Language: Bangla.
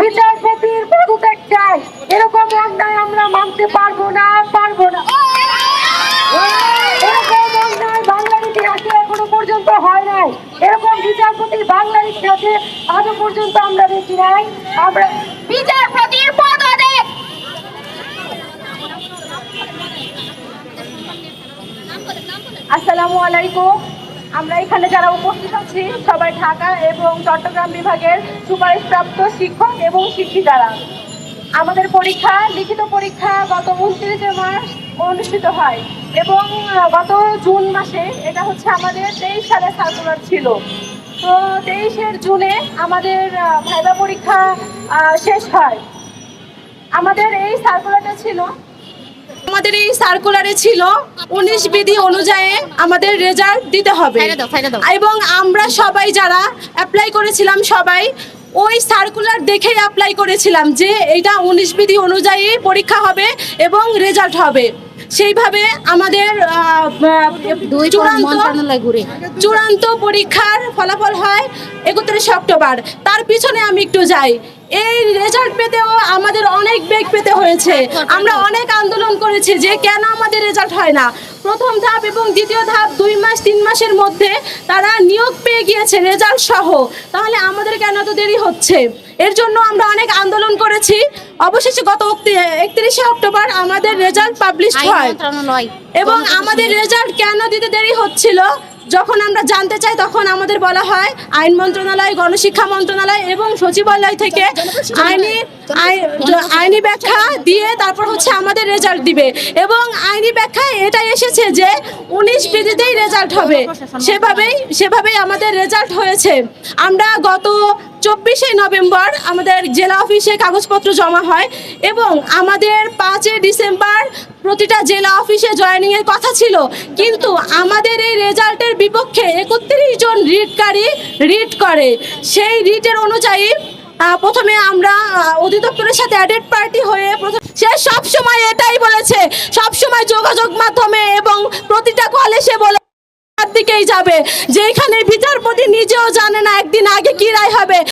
বিচারপতির পদত্যাগ চাই। এরকম অন্যায় আমরা মানতে পারব না পারব না। এরকম অন্যায় বাংলার ইতিহাসে এখনও পর্যন্ত হয় নাই। এরকম বিচারপতি বাংলার ইতিহাসে আজও পর্যন্ত আমরা দেখি নাই। আমরা বিচারপতি আসসালামু আলাইকুম। আমরা এখানে যারা উপস্থিত আছি, সবাই ঢাকা এবং চট্টগ্রাম বিভাগের সুপারিশপ্রাপ্ত শিক্ষক এবং শিক্ষিকারা। আমাদের পরীক্ষা, লিখিত পরীক্ষা গত উনত্রিশে মার্চ অনুষ্ঠিত হয় এবং গত জুন মাসে এটা হচ্ছে আমাদের তেইশ সালে সার্কুলার ছিল। তো তেইশের জুনে আমাদের ভাইবা পরীক্ষা শেষ হয়। আমাদের এই সার্কুলারটা ছিল আমাদের এই সার্কুলারে ছিল উনিশ বিধি অনুযায়ী আমাদের রেজাল্ট দিতে হবে। এবং আমরা সবাই যারা অ্যাপ্লাই করেছিলাম সবাই ওই সার্কুলার দেখেই অ্যাপ্লাই করেছিলাম যে এটা উনিশ বিধি অনুযায়ী পরীক্ষা হবে এবং রেজাল্ট হবে সেইভাবে আমাদের চূড়ান্ত চূড়ান্ত পরীক্ষার ফলাফল হয় একত্রিশে অক্টোবর। তার পিছনে আমি একটু যাই। এই রেজাল্ট পেতেও আমাদের অনেক বেগ পেতে হয়েছে। আমরা অনেক আন্দোলন করেছি যে কেন আমাদের রেজাল্ট হয় না। প্রথম ধাপ এবং দ্বিতীয় ধাপ দুই মাস তিন মাসের মধ্যে তারা নিয়োগ পেয়ে গিয়েছে রেজাল্ট সহ। তাহলে আমাদের কেন এত দেরি হচ্ছে? এর জন্য আমরা অনেক আন্দোলন করেছি। অবশেষে গত একত্রিশে অক্টোবর আমাদের রেজাল্ট পাবলিশ হয়। এবং আমাদের রেজাল্ট কেন দিতে দেরি হচ্ছিল যখন আমরা জানতে চাই তখন আমাদের বলা হয় আইন মন্ত্রণালয় গণশিক্ষা মন্ত্রণালয় এবং সচিবালয় থেকে আইনি আই- আইনি ব্যাখ্যা দিয়ে তারপর হচ্ছে আমাদের রেজাল্ট দিবে। এবং আইনি ব্যাখ্যায় এটা এসেছে যে উনিশ বিধিতেই রেজাল্ট হবে। সেভাবেই সেভাবেই আমাদের রেজাল্ট হয়েছে। আমরা গত চব্বিশে নভেম্বর আমাদের জেলা অফিসে কাগজপত্র জমা হয় এবং আমাদের পাঁচে ডিসেম্বর প্রতিটা জেলা অফিসে জয়েনিংয়ের কথা ছিল। কিন্তু আমাদের এই রেজাল্টের বিপক্ষে একত্রিশ জন রিটকারী রিট করে। সেই রিটের অনুযায়ী প্রথমে আমরা অধিদপ্তরের সাথে অ্যাডেড পার্টি হয়ে সে সব সময় এটাই বলেছে সব সময় যোগাযোগ মাধ্যমে এবং প্রতিটা কলে সে বলে দিকেই যাবে। যেখানে বিচারপতি নিজেও জানে না একদিন আগে কি রায় হবে।